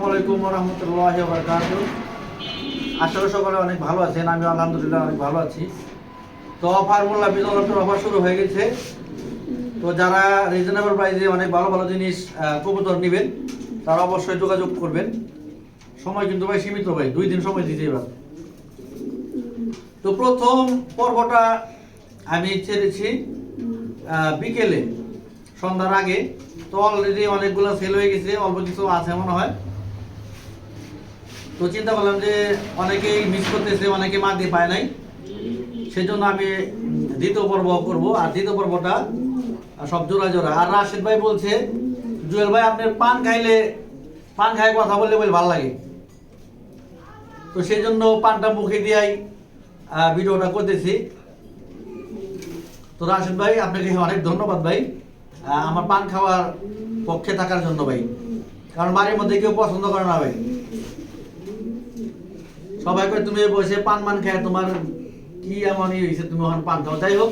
আসসালামু আলাইকুম রহমতুল্লাহ বরকাত আশা অনেক ভালো আছেন আমি আলহামদুলিল্লাহ অনেক ভালো আছি। তো অফার মোল্লা বিদ্যালয়ের অফার শুরু হয়ে গেছে। তো যারা রিজনেবল প্রাইসে অনেক ভালো ভালো জিনিস কবুতর নেবেন, তারা অবশ্যই যোগাযোগ করবেন। সময় কিন্তু ভাই সীমিত ভাই, দুই দিন সময় দিতে এবার তো প্রথম পর্বটা আমি ছেড়েছি বিকেলে, সন্ধ্যার আগে। তো অলরেডি অনেকগুলো সেল হয়ে গেছে, অল্প কিছু আছে মনে হয়। তো চিন্তা করলাম যে অনেকেই মিস করতেছে, অনেকে মাটি পায় নাই। সেই জন্য আমি দ্বিতীয় পর্ব করব, আর দ্বিতীয় পর্বটা সব জোড়া জোড়া। আর রাশেদ ভাই বলছে, জুয়েল ভাই আপনার পান খাইলে, পান খাই কথা বললে বলে ভালো লাগে। তো সেই জন্য পানটা মুখে দিয়াই ভিডিওটা করতেছি। তো রাশেদ ভাই, আপনাকে অনেক ধন্যবাদ ভাই। আমার পান খাওয়ার পক্ষে থাকার জন্য ভাই। কারণ বাড়ির মধ্যে কেউ পছন্দ করে না ভাই। সবাই করে তুমি বসে পান মান খায়, তোমার কি এমন হয়েছে তুমি ওখানে পান খাও? যাই হোক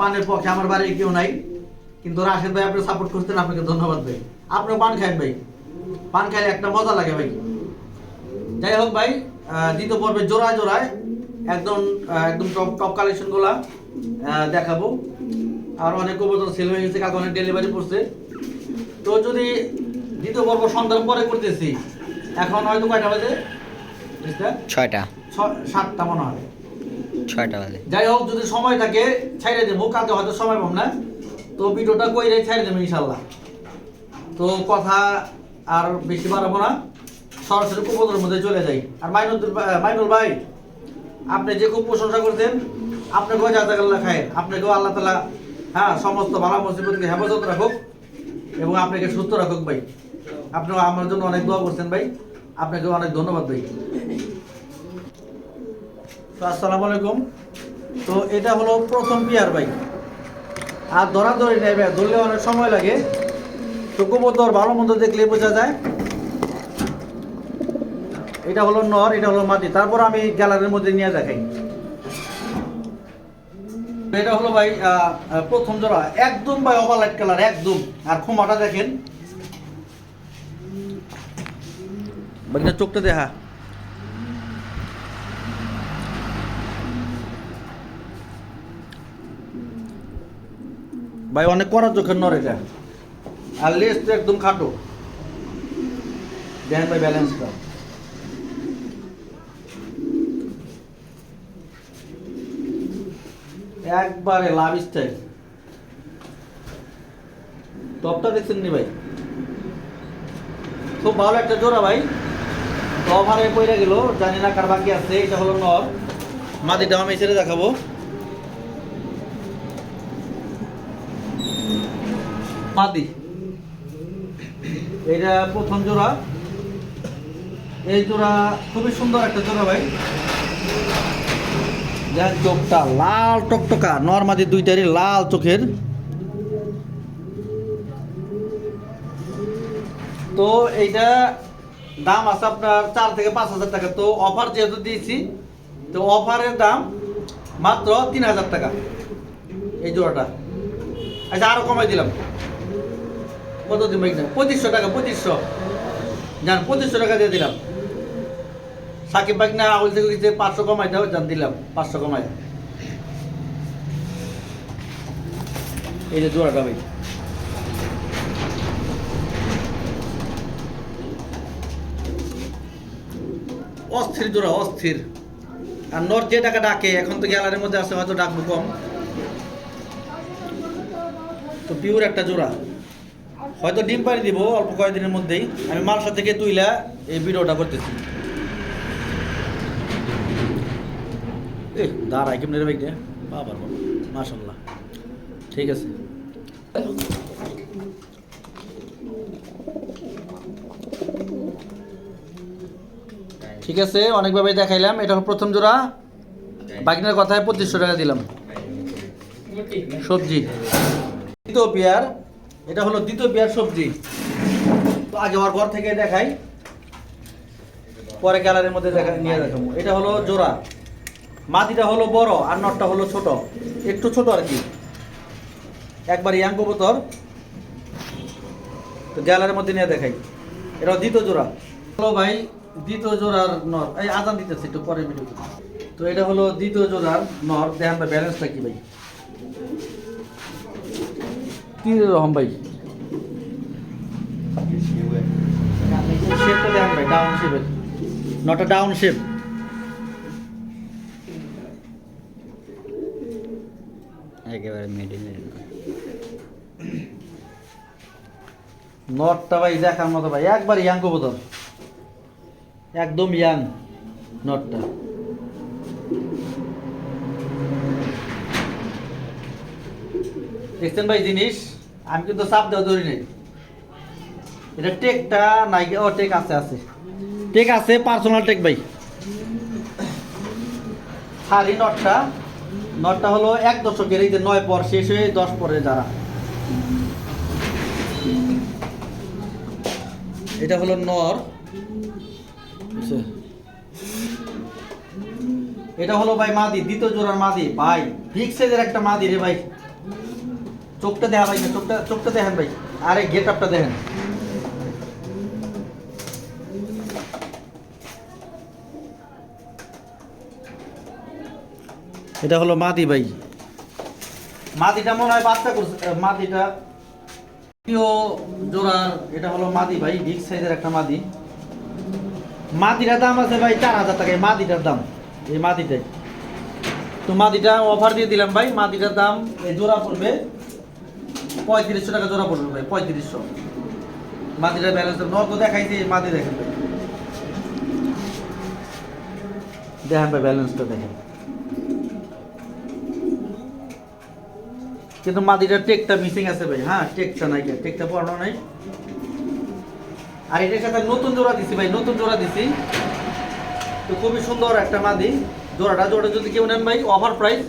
পানের পক্ষে আমার বাড়ি কেউ নাই, কিন্তু রাশেদ ভাই আপনি সাপোর্ট করতেন, আপনাকে ধন্যবাদ ভাই। আপনিও পান খান ভাই। পান খাইলে একটা মজা লাগে ভাই। যাই হোক ভাই দ্বিতীয় পর্বে জোড়ায় জোড়ায় একদম একদম টপ টপ কালেকশনগুলো দেখাবো। আর অনেক কবুতর সেল হয়ে গেছে, কালকে অনেক ডেলিভারি পড়ছে। তো যদি দ্বিতীয় পর্ব সন্ধ্যার পরে করতেছি, এখন হয়তো কয়টা বাজে? ছয়টা। সাতটা মনে হয়। ছয়টা বাজে। যাই হোক যদি সময় থাকে ছাইড়ে দেবো। কালকে হয়তো সময় পাবো না। তো ভিডিওটা কইরে ছাইড়ে দেবো ইনশাল্লাহ তো কথা আর বেশি বাড়াবো না। সরাসরি কুপদের মধ্যে চলে যাই। আর মাইনুল মাইনুল ভাই আপনি যে খুব প্রশংসা করতেন আপনাকেও জাজাকাল্লা খায় আপনাকেও আল্লাহ তালা হ্যাঁ সমস্ত ভালো মুসিবতকে হেফাজত রাখুক এবং আপনাকে সুস্থ রাখুক ভাই। আপনিও আমার জন্য অনেক দোয়া করছেন ভাই। আপনাকেও অনেক ধন্যবাদ ভাই। তো আসসালামু আলাইকুম। তো এটা হলো প্রথম বিয়ার ভাই। আর ধরাধরি নেই ভাই, ধরলে অনেক সময় লাগে। তো কবুতর ভালো মন্দ দেখলে বোঝা যায়। এটা হলো নর, এটা হলো মাটি। তারপর আমি গ্যালারির মধ্যে নিয়ে দেখাই। এটা হলো ভাই প্রথম জোড়া। একদম ভাই ওভার লাইট কালার একদম। আর খোমাটা দেখেন। বাকিটা চোখটা দেখা ভাই অনেক কড়া চোখের নর এটা আর লেস তো একদম খাটো দেখেন ভাই ব্যালেন্সটা একবারে লাভ স্টাইল টপটা দেখছেন নি ভাই খুব ভালো একটা জোড়া ভাই ওভারে পড়ে গেল, জানি না কার বাকি আছে, এটা হলো নর। আমি ছেড়ে দেখাবো। মাদি এটা প্রথম জোড়া। এই জোড়া খুবই সুন্দর একটা জোড়া ভাই। লাল টকটকা লাল চোখের। তো এইটা দাম আছে আপনার চার থেকে পাঁচ হাজার টাকা। তো অফার যেহেতু দিয়েছি, তো অফারের দাম মাত্র তিন হাজার টাকা। এই জোড়াটা। আচ্ছা আরও কমাই দিলাম। কত দিন ভাই পঁচিশশো টাকা, পঁচিশশো। জান, পঁচিশশো টাকা দিয়ে দিলাম। সাকিব বাইক না, আউল থেকে দিতে পাঁচশো কমাই দাও, জান, দিলাম, পাঁচশো কমাই। এই যে জোড়াটা ভাই। অস্থির জোড়া অস্থির। আর নর যে টাকা ডাকে, এখন তো গ্যালারির মধ্যে আছে, হয়তো ডাকবো কম। তো পিওর একটা জোড়া। হয়তো ডিম পাড়ি দিব অল্প কয়েকদিনের মধ্যেই। আমি মালসা থেকে তুইলা এই ভিডিওটা করতেছি। এ দাঁড়াই কেমনি রে বাবার বাবা মাশাল্লাহ ঠিক আছে। ঠিক আছে অনেকভাবে দেখাইলাম। এটা প্রথম জোড়া। বাকিনার কথায় পঁচিশশো টাকা দিলাম। সবজি। দ্বিতীয় পেয়ার। এটা হলো দ্বিতীয় পেয়ার সবজি। তো আগে আমার ঘর থেকে দেখাই। পরে গ্যালারির মধ্যে দেখা নিয়ে দেখাবো। এটা হলো জোড়া। মাটিটা হলো বড়, আর নটটা হলো ছোট। একটু ছোট আর কি। একবার ইয়াং কবুতর। তো গ্যালারির মধ্যে নিয়ে দেখাই। এটা দ্বিতীয় জোড়া। হলো ভাই দ্বিতীয় জোড়ার নর। এই আদান দিতেছে একটু পরে ভিডিও তো এটা হলো দ্বিতীয় জোড়ার নর। দেখেন ভাই ব্যালেন্সটা কি ভাই? কি রকম ভাই? শেপটা দেখেন ভাই ডাউন শেপের নটা ডাউন শেপ একেবারে মিডিল নটটা ভাই দেখার মতো ভাই একবার ইয়াং কবুতর। একদম ইয়াং, নটটা। দেখছেন ভাই জিনিস? আমি কিন্তু চাপ দেওয়া ধরি নাই। এটা টেকটা নাই ও, টেক আছে আছে। টেক আছে পার্সোনাল টেক ভাই। সারি নটটা। নটটা হলো এক দশকের এই যে নয় পর শেষ হয়ে দশ পরে যারা। এটা হলো নর? এটা হলো ভাই মাদি, দ্বিতীয় জোড়ার মাদি। ভাই বিগ সাইজের একটা মাদি রে ভাই। চোখটা দেখা ভাই চোখটা চোখটা দেখেন ভাই। আরে গেট আপটা দেখেন। এটা হলো মাদি ভাই। মাদিটা মনে হয় বাচ্চা করছে মাদিটা। জোড়ার এটা হলো মাদি ভাই বিগ সাইজের একটা মাদি। মাদিটার দাম আছে ভাই চার হাজার টাকা এই মাদিটার দাম। এই মাদিটাই। তো মাদিটা অফার দিয়ে দিলাম ভাই মাদিটার দাম এই জোড়া পড়বে পঁয়ত্রিশশো টাকা জোড়া পড়বে ভাই, পঁয়ত্রিশশো। মাদিটার ব্যালেন্স নর্দ দেখাইছি মাদি দেখেন ভাই। দেখেন ভাই ব্যালেন্সটা দেখেন। কিন্তু মাদিটার টেকটা মিসিং আছে ভাই হ্যাঁ টেকটা নাই টেকটা পড়ানো নাই। আর এটার সাথে নতুন জোড়া দিছি ভাই, নতুন জোড়া দিছি। তো খুবই সুন্দর একটা মাদি। জোড়াটা জোড়া যদি কেউ নেন ভাই অফার প্রাইস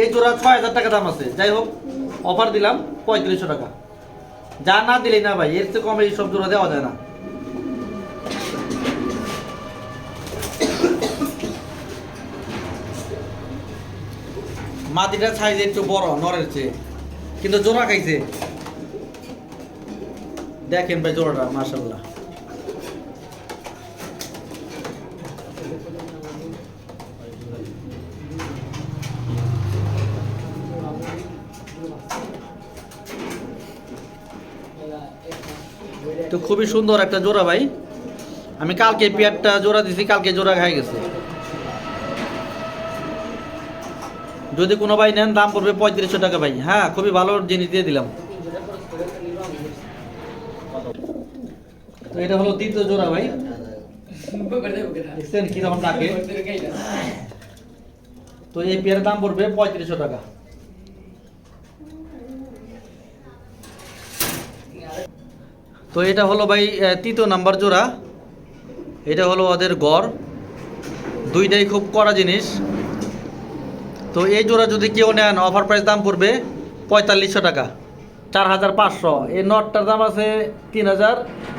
এই জোড়া ছয় হাজার টাকা দাম আছে। যাই হোক অফার দিলাম, পঁয়ত্রিশশো টাকা। যা না দিলেই না ভাই, এর চেয়ে কমে এই সব জোড়া দেওয়া যায় না। মাটিটার সাইজ একটু বড়, নরের চেয়ে। কিন্তু জোড়া খাইছে। দেখেন ভাই জোড়াটা মাশাল্লাহ তো খুবই সুন্দর একটা জোড়া ভাই। আমি কালকে পেয়ারটা জোড়া দিছি, কালকে জোড়া খাই গেছে। যদি কোনো ভাই নেন, দাম পড়বে পঁয়ত্রিশশো টাকা ভাই। হ্যাঁ খুবই ভালো জিনিস দিয়ে দিলাম। তো এটা হলো দ্বিতীয় জোড়া ভাই। তো এই পেয়ারের দাম পড়বে পঁয়ত্রিশশো টাকা। তো এটা হলো ভাই তৃতীয় নাম্বার জোড়া। এটা হলো ওদের গড়। দুইটাই খুব কড়া জিনিস। তো এই জোড়া যদি কেউ নেন অফার প্রাইস দাম পড়বে পঁয়তাল্লিশশো টাকা। চার হাজার পাঁচশো। এই নটটার দাম আছে তিন হাজার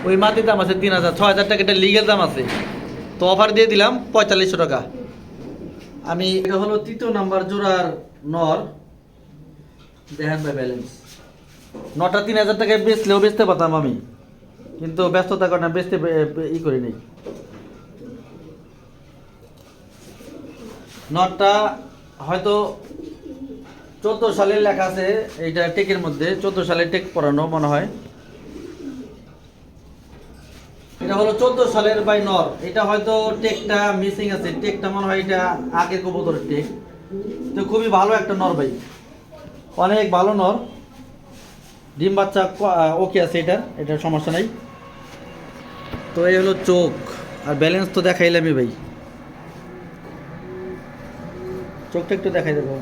ওই মাটির দাম আছে তিন হাজার ছ হাজার টাকা এটা লিগেল দাম আছে। তো অফার দিয়ে দিলাম পঁয়তাল্লিশশো টাকা। আমি এটা হলো তৃতীয় নাম্বার জোড়ার নর দেখেন ভাই ব্যালেন্স নটা তিন হাজার টাকায় বেচলেও বেচতে পারতাম আমি। কিন্তু ব্যস্ততার কারণে বেচতে ই করি নেই নটটা হয়তো চোদ্দ সালের লেখা আছে, এইটা টেকের মধ্যে, চোদ্দ সালের টেক পড়ানো মনে হয়। এটা হলো চোদ্দ সালের বাই নর। এটা হয়তো টেকটা মিসিং আছে, টেকটা মনে হয় এটা আগের কবুতরের টেক। তো খুবই ভালো একটা নর ভাই। অনেক ভালো নর। ডিম বাচ্চা ওকে আছে এটার এটার সমস্যা নাই। তো এই হলো চোখ, আর ব্যালেন্স তো দেখাইলামই ভাই। চোখটা একটু দেখাই দেবো।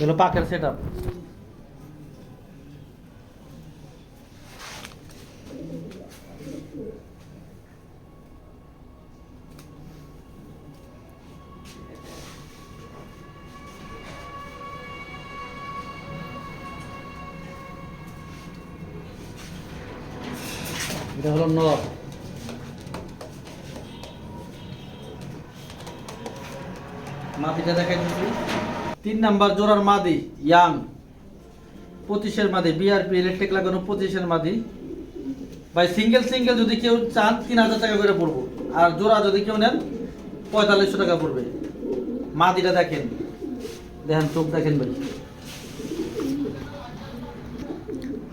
এগুলো পাকের সেট আপ এটা হলো নর। মাদিটা দেখাই দিচ্ছি তিন নাম্বার জোড়ার মাদি, ইয়াং। পঁচিশের মাদি বিআরপি ইলেকট্রিক লাগানো পঁচিশের মাদি। ভাই সিঙ্গেল সিঙ্গেল যদি কেউ চান, তিন হাজার টাকা করে পড়ব। আর জোড়া যদি কেউ নেন, পঁয়তাল্লিশশো টাকা পড়বে। মাদিটা দেখেন। দেখেন, চোখ দেখেন ভাই।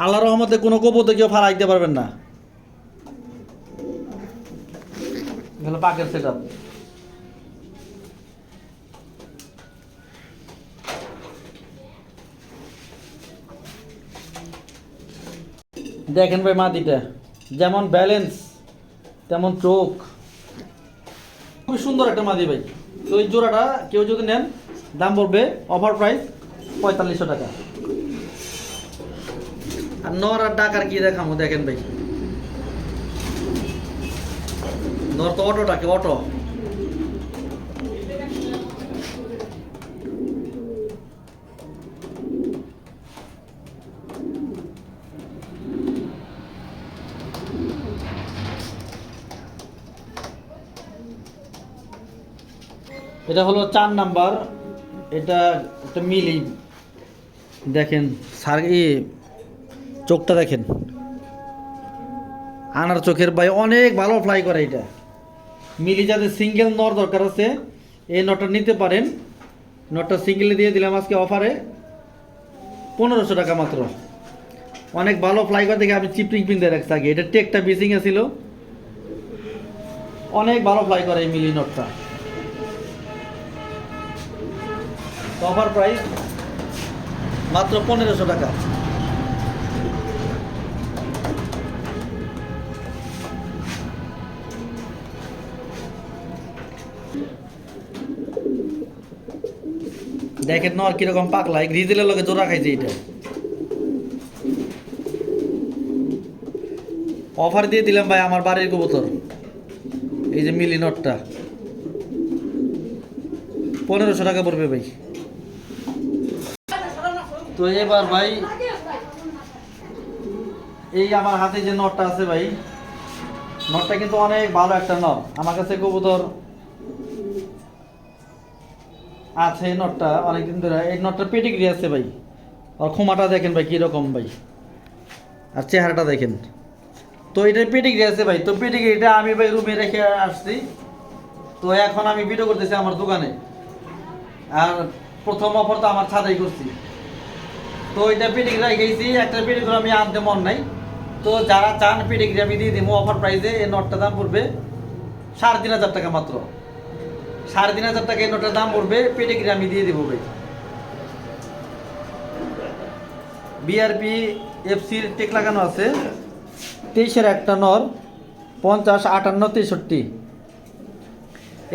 আল্লাহ রহমতে কোনো কবুতে কেউ ফাড়াই দিতে পারবেন না। পাকের সেট দেখেন ভাই মাটিটা। যেমন ব্যালেন্স তেমন চোখ। খুবই সুন্দর একটা মাদি ভাই। তো এই জোড়াটা কেউ যদি নেন, দাম পড়বে অফার প্রাইস পঁয়তাল্লিশশো টাকা। আর নর আর ডাকার কি দেখামো দেখেন ভাই। তো অটোটাকে অটো? এটা হলো চার নাম্বার, এটা একটা মিলি। দেখেন, সার চোখটা দেখেন। আনার চোখের ভাই অনেক ভালো ফ্লাই করে এটা। মিলি যাদের সিঙ্গেল নর দরকার আছে, এই নটটা নিতে পারেন। নটটা সিঙ্গেলে দিয়ে দিলাম আজকে অফারে পনেরোশো টাকা মাত্র। অনেক ভালো ফ্লাই করে দেখে আমি চিপরিং পিন দিয়ে রাখছি আগে। এটা টেকটা বিচিংয়ে ছিল। অনেক ভালো ফ্লাই করে এই মিলি নটটা অফার প্রাইস মাত্র পনেরোশো টাকা। দেখেন নর কীরকম পাকলা গ্রিজেলের লগে জোড়া খাইছে এটা অফার দিয়ে দিলাম ভাই আমার বাড়ির কবুতর। এই যে মিলি নটটা। পনেরোশো টাকা পড়বে ভাই। তো এবার ভাই, এই আমার হাতে যে নটটা আছে ভাই, নটটা কিন্তু অনেক ভালো একটা নট আমার কাছে কবুতর আছে এই নটটা, অনেকদিন ধরে। এই নটটা পেটিগ্রি আছে ভাই। আর খোমাটা দেখেন ভাই, কীরকম ভাই। আর চেহারাটা দেখেন। তো এটা পেটিগ্রি আছে ভাই। তো পেটিগ্রিটা আমি ভাই রুমে রেখে আসছি। তো এখন আমি ভিডিও করতেছি আমার দোকানে। আর প্রথম অফার তো আমার ছাদাই করছি। তো এটা পেডিগ্রি গেছি একটা পেডিগ্রি আমি আনতে মন নাই। তো যারা চান পেডিগ্রি আমি দিয়ে দিব অফার প্রাইসে এই নটটার দাম পড়বে সাড়ে তিন হাজার টাকা মাত্র। সাড়ে তিন হাজার টাকা এই নটটার দাম পড়বে পেডিগ্রি আমি দিয়ে দিব ভাই। বিআরপি এফসির টেক লাগানো আছে। তেইশের একটা নর, পঞ্চাশ, আটান্ন, তেষট্টি।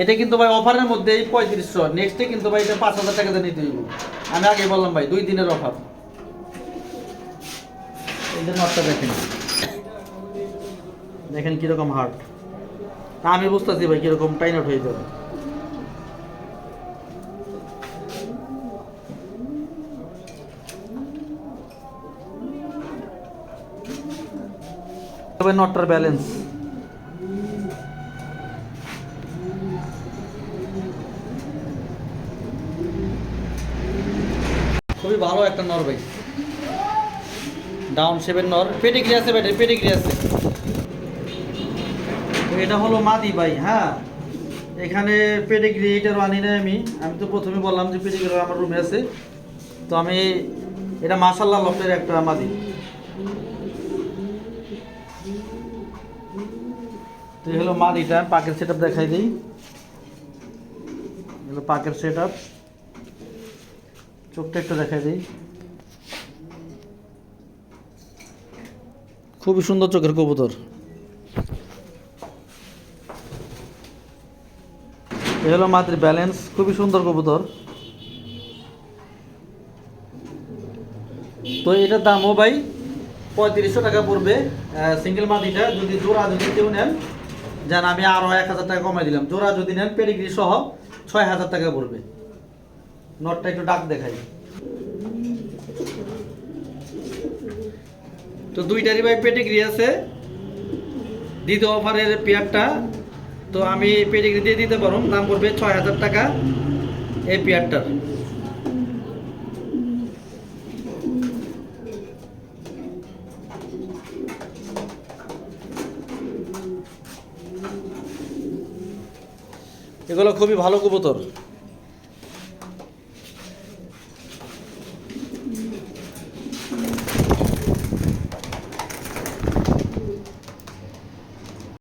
এটা কিন্তু ভাই অফারের মধ্যেই পঁয়ত্রিশশো। নেক্সটে কিন্তু ভাই এটা পাঁচ হাজার টাকা দিয়ে নিতে হইব। আমি আগে বললাম ভাই, দুই দিনের অফার। এই দেখেন। দেখেন কীরকম হার্ট আমি বুঝতেছি ভাই কীরকম টাইন আউট হয়ে যাবে। তবে নটটার ব্যালেন্স খুবই ভালো একটা নর ভাই। ডাউন শেপের নর। পেডিগ্রি আছে ভাই পেডিগ্রি আছে। তো এটা হলো মাদি ভাই হ্যাঁ? এখানে পেডিগ্রি এটারও আনি নাই আমি। আমি তো প্রথমে বললাম যে পেডিগ্রি আমার রুমে আছে। তো আমি এটা মাসাল্লাহ লফের একটা মাদি। তো এই হলো মাদিটা পাকের সেট আপ দেখাই দিই। এগুলো পাকের সেট আপ চোখটা একটু দেখাই দিই। খুবই সুন্দর চোখের কবুতর। এ হলো মাটির ব্যালেন্স খুবই সুন্দর কবুতর। তো এটার দামও ভাই পঁয়ত্রিশশো টাকা পড়বে সিঙ্গেল মাটিটা, যদি জোড়া যদি কেউ নেন যান, আমি আরও এক হাজার টাকা কমাই দিলাম। জোড়া যদি নেন পেডিগ্রি সহ ছয় হাজার টাকা পড়বে। নটটা একটু ডাক দেখাই। তো দুইটারই ভাই পেটিগ্রি আছে। দ্বিতীয় অফারের পেয়ারটা তো আমি পেটিগ্রি দিয়ে দিতে পারো দাম পড়বে ছয় হাজার টাকা এই পেয়ারটার এগুলো খুবই ভালো কবুতর।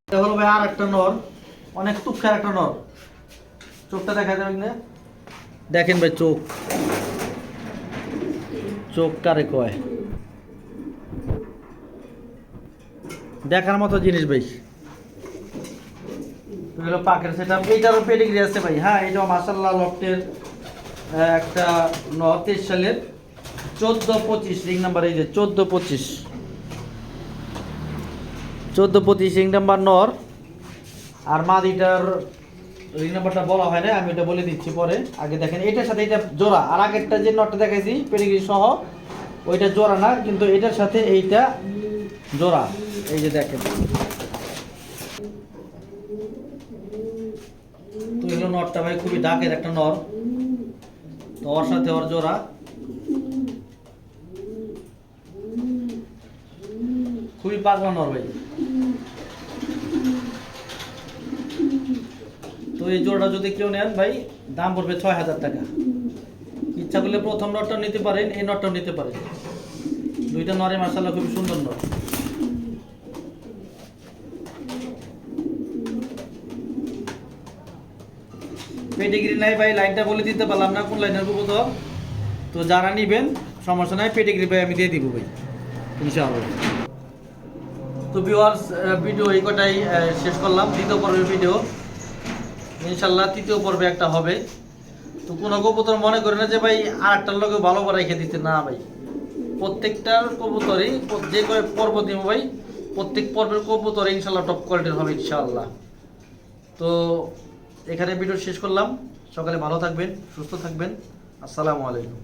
এটা হলো ভাই আর একটা নর অনেক তুক্ষার একটা নর। চোখটা দেখা যাবে না? দেখেন ভাই চোখ। চোখ কারে কয়? দেখার মতো জিনিস ভাই। হলো পাকের সেটা এইটারও পেডিগ্রি আছে ভাই। হ্যাঁ এটাও মাসাল্লাহ লফটের একটা ন তেইশ সালের চোদ্দ পঁচিশ রিং নাম্বার এই যে চোদ্দ পঁচিশ। চোদ্দ পঁচিশ রিং নাম্বার নর আর মাদিটার রিং নাম্বারটা বলা হয় না, আমি এটা বলে দিচ্ছি পরে। আগে দেখেন, এটার সাথে এটা জোড়া। আর আগেরটা যে নটটা দেখাইছি পেডিগ্রি সহ, ওইটা জোড়া না, কিন্তু এটার সাথে এইটা জোড়া। এই যে দেখেন। তো এগুলো নটটা ভাই খুবই ডাকের একটা নর। তো ওর সাথে ওর জোড়া। খুবই পাগলা নর ভাই। তো এই জোড়াটা যদি কেউ নেন ভাই, দাম পড়বে ছয় হাজার টাকা। ইচ্ছা করলে প্রথম নটটাও নিতে পারেন, এই নটটাও নিতে পারেন। দুইটা নরে মাসাল্লাহ খুবই সুন্দর নর। পেডিগ্রি নাই ভাই, লাইনটা বলে দিতে পারলাম না, কোন লাইনের কবুতর তো? তো যারা নিবেন, সমস্যা নাই, পেডিগ্রি ভাই আমি দিয়ে দিব ভাই, ইনশাআল্লাহ। তো ভিউয়ার্স ভিডিও এই কটাই শেষ করলাম, দ্বিতীয় পর্বের ভিডিও ইনশাল্লাহ তৃতীয় পর্বে একটা হবে। তো কোনো কবুতর মনে করে না যে ভাই আর লোকে ভালো রেখে দিতে, না ভাই। প্রত্যেকটার কবুতরই যে করে পর্ব দিব ভাই, প্রত্যেক পর্বের কবুতর ইনশাল্লাহ টপ কোয়ালিটির হবে ইনশাআল্লাহ। তো এখানে ভিডিও শেষ করলাম। সকালে ভালো থাকবেন সুস্থ থাকবেন। আসসালামু আলাইকুম।